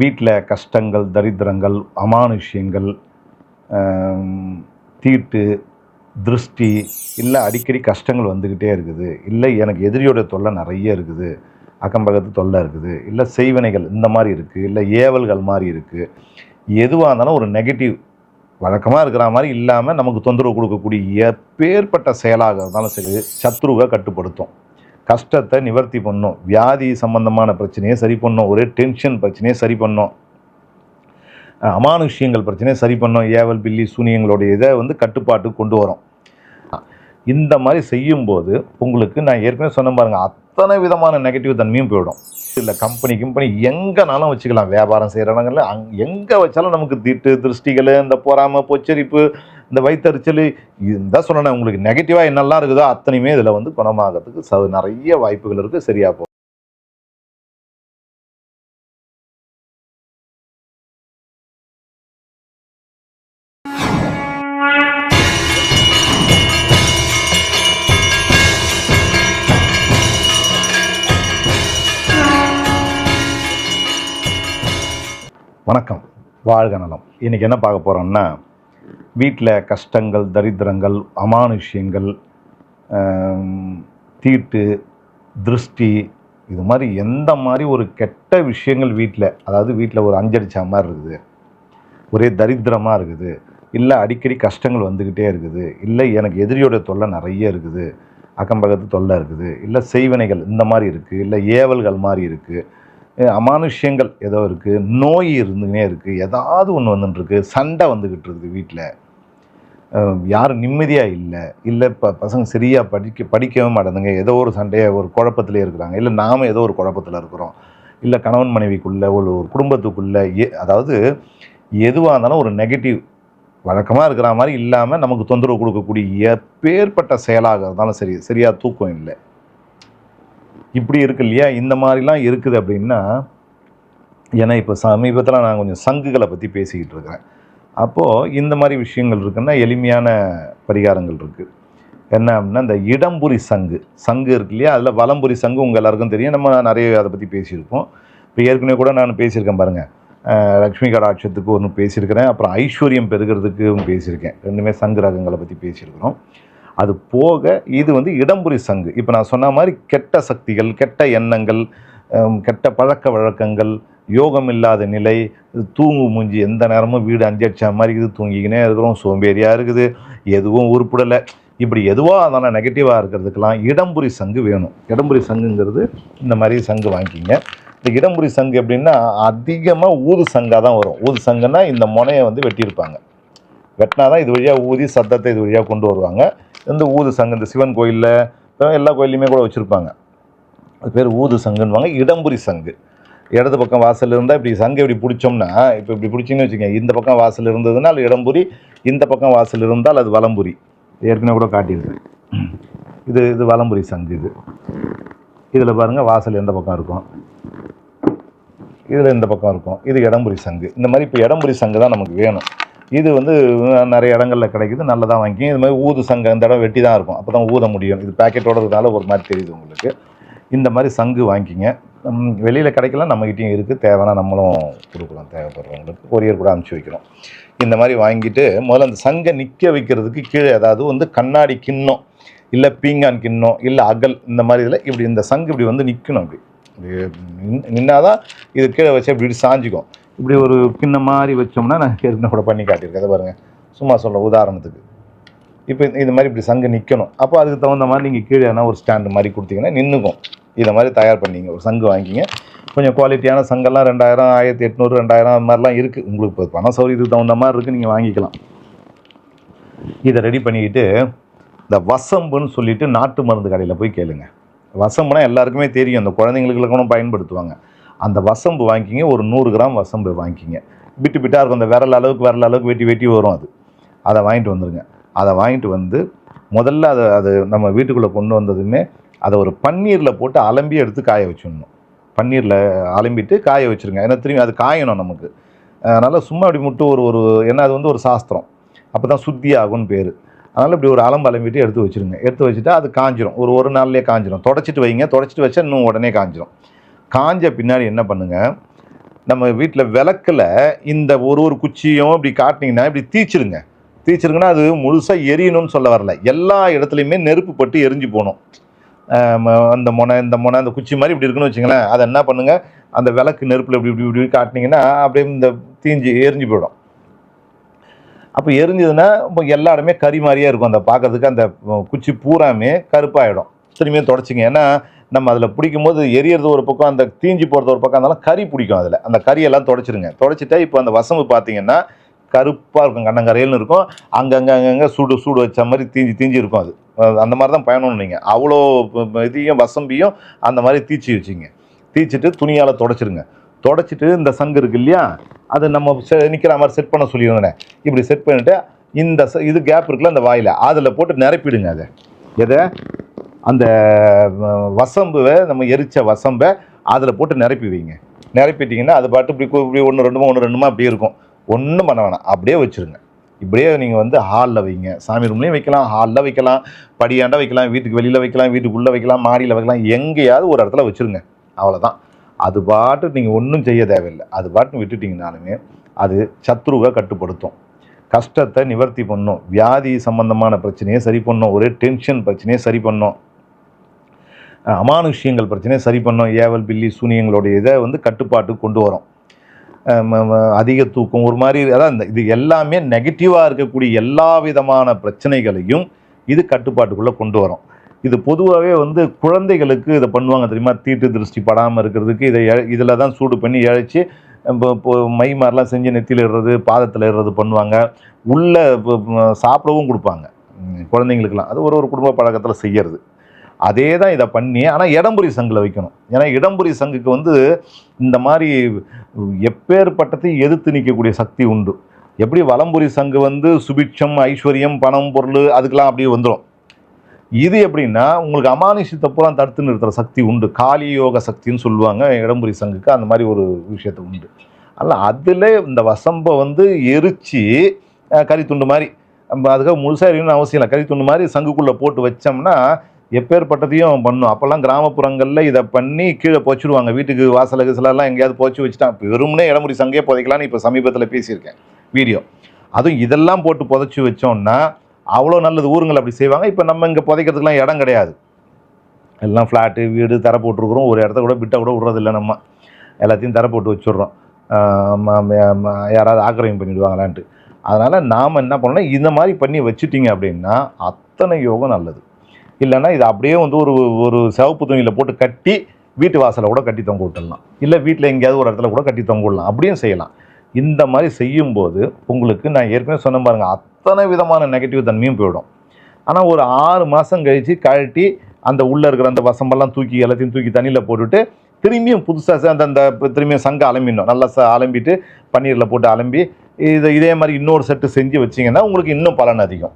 வீட்டில் கஷ்டங்கள் தரித்திரங்கள் அமானுஷ்யங்கள் தீட்டு திருஷ்டி இல்லை அடிக்கடி கஷ்டங்கள் வந்துக்கிட்டே இருக்குது. இல்லை எனக்கு எதிரியோட தொல்லை நிறைய இருக்குது. அக்கம்பக்கத்து தொல்லை இருக்குது. இல்லை செய்வினைகள் இந்த மாதிரி இருக்குது இல்லை ஏவல்கள் மாதிரி இருக்குது எதுவாக இருந்தாலும் ஒரு நெகட்டிவ் வழக்கமாக இருக்கிற மாதிரி இல்லாமல் நமக்கு தொந்தரவு கொடுக்கக்கூடிய எப்பேற்பட்ட செயலாக இருந்தாலும் சரி சத்ருவை கட்டுப்படுத்தும். கஷ்டத்தை நிவர்த்தி பண்ணும். வியாதி சம்பந்தமான பிரச்சனையை சரி பண்ணும். ஒரே டென்ஷன் பிரச்சனையை சரி பண்ணும். அமானுஷ்யங்கள் பிரச்சனையை சரி பண்ணும். ஏவல் பில்லி சூனியங்களுடைய இதை வந்து கட்டுப்பாட்டுக்கு கொண்டு வரும். இந்த மாதிரி செய்யும்போது உங்களுக்கு நான் ஏற்கனவே சொன்ன பாருங்கள் அத்தனை விதமான நெகட்டிவ் தன்மையும் போயிடும். இல்லை கம்பெனி கிம்பெனி எங்கேனாலும் வச்சுக்கலாம். வியாபாரம் செய்கிற இடங்கள்ல அங் எங்கே வச்சாலும் நமக்கு திட்டு திருஷ்டிகள் இந்த பொறாமை பொச்சரிப்பு இந்த வயிற்றுச்சல் இந்த சொன்னேன் உங்களுக்கு நெகட்டிவாக என்னெல்லாம் இருக்குதோ அத்தனையுமே இதில் வந்து குணமாகிறதுக்கு ச நிறைய வாய்ப்புகள் இருக்குது சரியா போகும் வணக்கம். வாழ்க நலம். இன்றைக்கி என்ன பார்க்க போகிறோம்னா வீட்டில் கஷ்டங்கள் தரித்திரங்கள் அமானுஷ்யங்கள் தீட்டு திருஷ்டி இது மாதிரி எந்த மாதிரி ஒரு கெட்ட விஷயங்கள் வீட்டில் அதாவது வீட்டில் ஒரு அஞ்சடிச்சா மாதிரி இருக்குது. ஒரே தரித்திரமாக இருக்குது. இல்லை அடிக்கடி கஷ்டங்கள் வந்துக்கிட்டே இருக்குது. இல்லை எனக்கு எதிரியோட தொல்லை நிறைய இருக்குது. அக்கம்பக்கத்து தொல்லை இருக்குது. இல்லை செய்வினைகள் இந்த மாதிரி இருக்குது இல்லை ஏவல்கள் மாதிரி இருக்குது அமானுஷ்யங்கள் ஏதோ இருக்குது நோய் இருந்துக்கினே இருக்குது ஏதாவது ஒன்று வந்துட்டுருக்கு சண்டை வந்துக்கிட்டு இருக்குது வீட்டில் யாரும் நிம்மதியாக இல்லை இல்லை இப்போ பசங்க சரியாக படிக்க படிக்கவே மாட்டேங்குங்க ஏதோ ஒரு சண்டையை ஒரு குழப்பத்திலே இருக்கிறாங்க இல்லை நாம் ஏதோ ஒரு குழப்பத்தில் இருக்கிறோம் இல்லை கணவன் மனைவிக்குள்ளே ஒரு ஒரு குடும்பத்துக்குள்ளே எ அதாவது எதுவாக இருந்தாலும் ஒரு நெகட்டிவ் வழக்கமாக இருக்கிற மாதிரி இல்லாமல் நமக்கு தொந்தரவு கொடுக்கக்கூடிய எப்பேற்பட்ட செயலாக இருந்தாலும் சரி சரியாக தூக்கம் இல்லை. இப்படி இருக்கு இல்லையா? இந்த மாதிரிலாம் இருக்குது அப்படின்னா ஏன்னா இப்போ சமீபத்தில் நான் கொஞ்சம் சங்குகளை பற்றி பேசிக்கிட்டு இருக்கிறேன். அப்போது இந்த மாதிரி விஷயங்கள் இருக்குன்னா எளிமையான பரிகாரங்கள் இருக்குது என்ன அப்படின்னா இந்த இடம்புரி சங்கு. சங்கு இருக்கு இல்லையா? அதில் வலம்புரி சங்கு உங்கள் எல்லாருக்கும் தெரியும். நம்ம நிறைய அதை பற்றி பேசியிருப்போம். இப்போ ஏற்கனவே கூட நான் பேசியிருக்கேன் பாருங்கள் லக்ஷ்மி கடாட்சத்துக்கு ஒன்று பேசியிருக்கிறேன். அப்புறம் ஐஸ்வர்யம் பெருகிறதுக்கும் பேசியிருக்கேன். ரெண்டுமே சங்கு ரகங்களை பற்றி பேசியிருக்கிறோம். அது போக இது வந்து இடம்புரி சங்கு. இப்போ நான் சொன்ன மாதிரி கெட்ட சக்திகள் கெட்ட எண்ணங்கள் கெட்ட பழக்க வழக்கங்கள் யோகம் இல்லாத நிலை தூங்கு மூஞ்சி எந்த நேரமும் வீடு அஞ்சடிச்ச மாதிரி இது தூங்கிக்கினே இருக்கிறோம் சோம்பேறியாக இருக்குது எதுவும் உருப்பிடலை. இப்படி எதுவாக அதனால் நெகட்டிவாக இருக்கிறதுக்கெல்லாம் இடம்புரி சங்கு வேணும். இடம்புரி சங்குங்கிறது இந்த மாதிரி சங்கு வாங்கிக்கிங்க இந்த இடம்புரி சங்கு எப்படின்னா அதிகமாக ஊது சங்காக தான் வரும். ஊது சங்குன்னா இந்த முனையை வந்து வெட்டியிருப்பாங்க. வெட்டினா தான் இது வழியாக ஊதி சத்தத்தை இது வழியாக கொண்டு வருவாங்க. இந்த ஊது சங்கு இந்த சிவன் கோயிலில் எல்லா கோயில்லையுமே கூட வச்சுருப்பாங்க. அது பேர் ஊது சங்குன்னுவாங்க இடம்புரி சங்கு. இடது பக்கம் வாசல் இருந்தால் இப்படி சங்கு இப்படி பிடிச்சோம்னா இப்போ இப்படி பிடிச்சிங்கன்னு வச்சுக்கோங்க இந்த பக்கம் வாசல் இருந்ததுன்னா அது இடம்புரி இந்த பக்கம் வாசல் இருந்தால் அது வலம்புரி. ஏற்கனவே கூட காட்டியிருக்கேன். இது இது வலம்புரி சங்கு இது. இதில் பாருங்கள் வாசல் எந்த பக்கம் இருக்கும்? இதில் இந்த பக்கம் இருக்கும். இது இடம்புரி சங்கு. இந்த மாதிரி இப்போ இடம்புரி சங்கு தான் நமக்கு வேணும். இது வந்து நிறைய இடங்களில் கிடைக்குது நல்லதாக வாங்கிக்கும் இது மாதிரி ஊது சங்கம் அந்த இடம் வெட்டி தான் இருக்கும். அப்போ தான் ஊத முடியும். இது பேக்கெட்டோடதுனால இருக்கிறதால ஒரு மாதிரி தெரியுது உங்களுக்கு. இந்த மாதிரி சங்கு வாங்கிக்கிங்க. வெளியில் கிடைக்கலாம் நம்மகிட்டயும் இருக்குது தேவைன்னா நம்மளும் கொடுக்கலாம் தேவைப்படுறவங்களுக்கு. கொரியர் கூட அனுப்பிச்சி வைக்கிறோம். இந்த மாதிரி வாங்கிட்டு முதல்ல அந்த சங்கை நிற்க வைக்கிறதுக்கு கீழே ஏதாவது வந்து கண்ணாடி கிண்ணம் இல்லை பீங்கான் கிண்ணம் இல்லை அகல் இந்த மாதிரி இதில் இப்படி இந்த சங்கு இப்படி வந்து நிற்கணும் அப்படி. இப்படி நின்னாதான் இது கீழே வச்சு இப்படி சாஞ்சிக்கும். இப்படி ஒரு கிண்ணம் மாதிரி வச்சோம்னா நான் ஏற்கனவே கூட பண்ணி காட்டியிருக்கேன். அதை பாருங்கள் சும்மா சொல்ல உதாரணத்துக்கு. இப்போ இந்த- மாதிரி இப்படி சங்கு நிற்கணும் அப்போ அதுக்கு தகுந்த மாதிரி நீங்கள் கீழே எதனா ஒரு ஸ்டாண்டு மாதிரி கொடுத்தீங்கன்னா நின்றுக்கும் இதை மாதிரி தயார் பண்ணிங்க. ஒரு சங்கு வாங்கிங்க. கொஞ்சம் குவாலிட்டியான சங்கெல்லாம் ரெண்டாயிரம் ஆயிரத்தி எட்நூறு ரெண்டாயிரம் அது மாதிரிலாம் இருக்குது உங்களுக்கு இப்போ பண சௌகரியத்துக்கு தகுந்த மாதிரி இருக்குது நீங்கள் வாங்கிக்கலாம். இதை ரெடி பண்ணிக்கிட்டு இந்த வசம்புன்னு சொல்லிட்டு நாட்டு மருந்து கடையில் போய் கேளுங்க. வசம்புனா எல்லாருக்குமே தெரியும். இந்த குழந்தைங்களுக்கு கூட பயன்படுத்துவாங்க. அந்த வசம்பு வாங்கிக்கிங்க ஒரு நூறு கிராம் வசம்பு வாங்கிக்கிங்க. பிட்டு பிட்டாக இருக்கும் அந்த விரல் அளவுக்கு விரல் அளவுக்கு வெட்டி வெட்டி வரும் அது. அதை வாங்கிட்டு வந்துடுங்க அதை வாங்கிட்டு வந்து முதல்ல அதை அது நம்ம வீட்டுக்குள்ளே கொண்டு வந்ததுமே அதை ஒரு பன்னீரில் போட்டு அலம்பி எடுத்து காய வச்சிடணும். பன்னீரில் அலம்பிட்டு காய வச்சுருங்க. ஏன்னா திரும்பி அது காயணும் நமக்கு. அதனால் சும்மா அப்படி மட்டும் ஒரு ஒரு ஏன்னா அது வந்து ஒரு சாஸ்திரம். அப்போ தான் சுத்தி ஆகும்னு பேர். அதனால் இப்படி ஒரு அலம்பு அலம்பிட்டு எடுத்து வச்சுருங்க. எடுத்து வச்சுட்டா அது காஞ்சிரும். ஒரு ஒரு நாள்லேயே காஞ்சிரும். தொடச்சிட்டு வைங்க. தொடச்சிட்டு வச்சா இன்னும் உடனே காஞ்சிரும். காஞ்ச பின்னாடி என்ன பண்ணுங்கள் நம்ம வீட்டில் விளக்கில் இந்த ஒரு ஒரு குச்சியும் இப்படி காட்டினீங்கன்னா இப்படி தீச்சிருங்க. தீச்சிருங்கன்னா அது முழுசாக எரியணும்னு சொல்ல வரல. எல்லா இடத்துலையுமே நெருப்பு பட்டு எரிஞ்சு போகணும். அந்த முனை இந்த முனை அந்த குச்சி மாதிரி இப்படி இருக்குன்னு வச்சுங்களேன். அதை என்ன பண்ணுங்கள் அந்த விளக்கு நெருப்பில் இப்படி இப்படி இப்படி காட்டினீங்கன்னா அப்படியே இந்த தீஞ்சு எரிஞ்சு போயிடும். அப்போ எரிஞ்சதுன்னா இப்போ எல்லா இடமே கறி மாதிரியே இருக்கும். அந்த பார்க்கறதுக்கு அந்த குச்சி பூராமே கருப்பாயிடும். திரும்பியும் தொடச்சிங்க. ஏன்னா நம்ம அதில் பிடிக்கும் போது எரியறது ஒரு பக்கம் அந்த தீஞ்சு போகிறது ஒரு பக்கம் அதெல்லாம் கறி பிடிக்கும் அதில். அந்த கறியெல்லாம் தொடச்சிருங்க. தொடச்சிட்டா இப்போ அந்த வசம்பு பார்த்தீங்கன்னா கருப்பாக இருக்கும் கண்ணங்கரையில்னு இருக்கும். அங்கங்கே அங்கங்கே சூடு சூடு வச்ச மாதிரி தீஞ்சு தீஞ்சு இருக்கும் அது. அந்த மாதிரி தான் பயணம் நீங்கள் அவ்வளோ இதையும் வசம்பியும் அந்த மாதிரி தீச்சி வச்சிங்க. தீச்சிட்டு துணியால் தொடச்சிருங்க. தொடச்சிட்டு இந்த சங்கு இருக்கு இல்லையா? அது நம்ம செ- மாதிரி செட் பண்ண சொல்லியிருந்தேன். இப்படி செட் பண்ணிவிட்டு இந்த இது கேப் இருக்குல்ல அந்த வாயில். அதில் போட்டு நிரப்பிடுங்க அதை. எதை? அந்த வ- வசம்புவை நம்ம எரிச்ச வசம்பை அதில் போட்டு நிரப்பி வைங்க. நிரப்பிட்டிங்கன்னா அது பாட்டு இப்படி இப்படி ஒன்று ரெண்டுமா ஒன்று ரெண்டுமா அப்படியே இருக்கும். ஒன்றும் பண்ண வேணாம். அப்படியே வச்சுருங்க. இப்படியே நீங்கள் வந்து ஹாலில் வைங்க. சாமி ரூம்லேயும் வைக்கலாம் ஹாலில் வைக்கலாம் படியாண்டா வைக்கலாம் வீட்டுக்கு வெளியில் வைக்கலாம் வீட்டுக்குள்ளே வைக்கலாம் மாடியில் வைக்கலாம் எங்கேயாவது ஒரு இடத்துல வச்சுருங்க. அவ்வளோதான் அது பாட்டு நீங்கள் ஒன்றும் செய்ய தேவையில்லை. அது பாட்டு விட்டுட்டிங்கனாலுமே அது சத்ருவை கட்டுப்படுத்தும். கஷ்டத்தை நிவர்த்தி பண்ணும். வியாதி சம்பந்தமான பிரச்சனையை சரி பண்ணும். ஒரே டென்ஷன் பிரச்சனையை சரி பண்ணும். அமானுஷ்யங்கள் பிரச்சனையை சரி பண்ணோம். ஏவல் பில்லி சூனியங்களுடைய இதை வந்து கட்டுப்பாட்டுக்கு கொண்டு வரும். அதிக தூக்கம் ஒரு மாதிரி அதான் இந்த இது எல்லாமே நெகட்டிவாக இருக்கக்கூடிய எல்லா விதமான பிரச்சனைகளையும் இது கட்டுப்பாட்டுக்குள்ளே கொண்டு வரும். இது பொதுவாகவே வந்து குழந்தைகளுக்கு இதை பண்ணுவாங்க தெரியுமா? தீட்டு திருஷ்டி படாமல் இருக்கிறதுக்கு இதை இதில் தான் சூடு பண்ணி இழைச்சி இப்போ மை மாதிரிலாம் செஞ்சு நெத்தியில் இடுறது பாதத்தில் இடுறது பண்ணுவாங்க. உள்ளே சாப்பிடவும் கொடுப்பாங்க. குழந்தைங்களுக்கெல்லாம். அது ஒரு ஒரு குடும்ப பழக்கத்தில் செய்கிறது அதே தான் இதை பண்ணி ஆனால் இடம்புரி சங்கில் வைக்கணும். ஏன்னா இடம்புரி சங்குக்கு வந்து இந்த மாதிரி எப்பேற்பட்டதையும் எதிர்த்து நிற்கக்கூடிய சக்தி உண்டு. எப்படி வலம்புரி சங்கு வந்து சுபிட்சம் ஐஸ்வர்யம் பணம் பொருள் அதுக்கெலாம் அப்படியே வந்துடும் இது எப்படின்னா உங்களுக்கு அமானுஷத்தை பூரா தடுத்து நிறுத்துகிற சக்தி உண்டு. காளி யோக சக்தின்னு சொல்லுவாங்க இடம்புரி சங்குக்கு அந்த மாதிரி ஒரு விஷயத்தை உண்டு. அல்ல அதில் இந்த வசம்பை வந்து எரிச்சு கறி துண்டு மாதிரி நம்ம அதுக்காக முழுசாக எரியணும்னு அவசியம் இல்லை. கறித்துண்டு மாதிரி சங்குக்குள்ளே போட்டு வச்சோம்னா எப்பேற்பட்டதையும் பண்ணும். அப்போல்லாம் கிராமப்புறங்களில் இதை பண்ணி கீழே போச்சிடுவாங்க வீட்டுக்கு வாசல் கிசலெல்லாம் எங்கேயாவது போச்சு வச்சுட்டாங்க வெறும்னே இடமுடி சங்கையே புதைக்கலான்னு இப்போ சமீபத்தில் பேசியிருக்கேன். வீடியோ. அதுவும் இதெல்லாம் போட்டு புதைச்சி வச்சோம்னா அவ்வளோ நல்லது. ஊருங்கள் அப்படி செய்வாங்க. இப்போ நம்ம இங்கே புதைக்கிறதுக்குலாம் இடம் கிடையாது. எல்லாம் ஃப்ளாட்டு வீடு தர போட்டுருக்குறோம். ஒரு இடத்த கூட விட்ட கூட விடுறதில்ல நம்ம. எல்லாத்தையும் தர போட்டு வச்சுட்றோம். ம- ம- யாராவது ஆக்கிரமிப்பு பண்ணிவிடுவாங்களான்ட்டு அதனால் நாம் என்ன பண்ணணும்? இந்த மாதிரி பண்ணி வச்சுட்டிங்க அப்படின்னா அத்தனை யோகம் நல்லது. இல்லைன்னா இது அப்படியே வந்து ஒரு ஒரு சிவப்பு துணியில் போட்டு கட்டி வீட்டு வாசலை கூட கட்டி தொங்க விட்டுடலாம். இல்லை வீட்டில் எங்கேயாவது ஒரு இடத்துல கூட கட்டி தொங்க விடலாம். அப்படியும் செய்யலாம். இந்த மாதிரி செய்யும்போது உங்களுக்கு நான் ஏற்கனவே சொன்ன பாருங்கள் அத்தனை விதமான நெகட்டிவ் தன்மையும் போயிடும். ஆனால் ஒரு ஆறு மாதம் கழித்து கழட்டி அந்த உள்ளே இருக்கிற அந்த வசம்பெல்லாம் தூக்கி எல்லாத்தையும் தூக்கி தண்ணியில் போட்டுட்டு திரும்பியும் புதுசாக அந்த அந்த திரும்பியும் சங்கம் அலம்பிடணும். நல்லா ச அலம்பிட்டு பன்னீரில் போட்டு அலம்பி இதை இதே மாதிரி இன்னொரு செட்டு செஞ்சு வச்சிங்கன்னா உங்களுக்கு இன்னும் பலன் அதிகம்.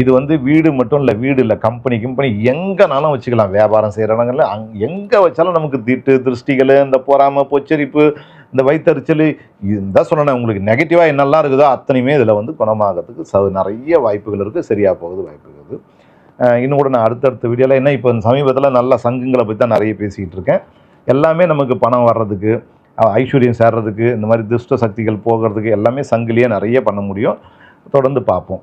இது வந்து வீடு மட்டும் இல்லை வீடு இல்லை கம்பெனி கம்பெனி எங்கேனாலும் வச்சுக்கலாம். வியாபாரம் செய்கிற இடங்கள்ல அங் எங்கே வச்சாலும் நமக்கு திட்டு திருஷ்டிகள் இந்த பொறாமை பொச்சரிப்பு இந்த வயிற்றுச்சல் இதுதான் சொன்னேன் உங்களுக்கு நெகட்டிவாக என்னெல்லாம் இருக்குதோ அத்தனையுமே இதில் வந்து குணமாகறதுக்கு ச நிறைய வாய்ப்புகள் இருக்குது சரியாக போகுது வாய்ப்பு இருக்குது. இன்னும் கூட நான் அடுத்தடுத்த வீடியோவில் என்ன இப்போ சமீபத்தில் நல்ல சங்குங்களை பற்றி தான் நிறைய பேசிக்கிட்டு இருக்கேன். எல்லாமே நமக்கு பணம் வர்றதுக்கு ஐஸ்வர்யம் சேர்றதுக்கு இந்த மாதிரி துஷ்ட சக்திகள் போகிறதுக்கு எல்லாமே சங்கிலியே நிறைய பண்ண முடியும். தொடர்ந்து பார்ப்போம்.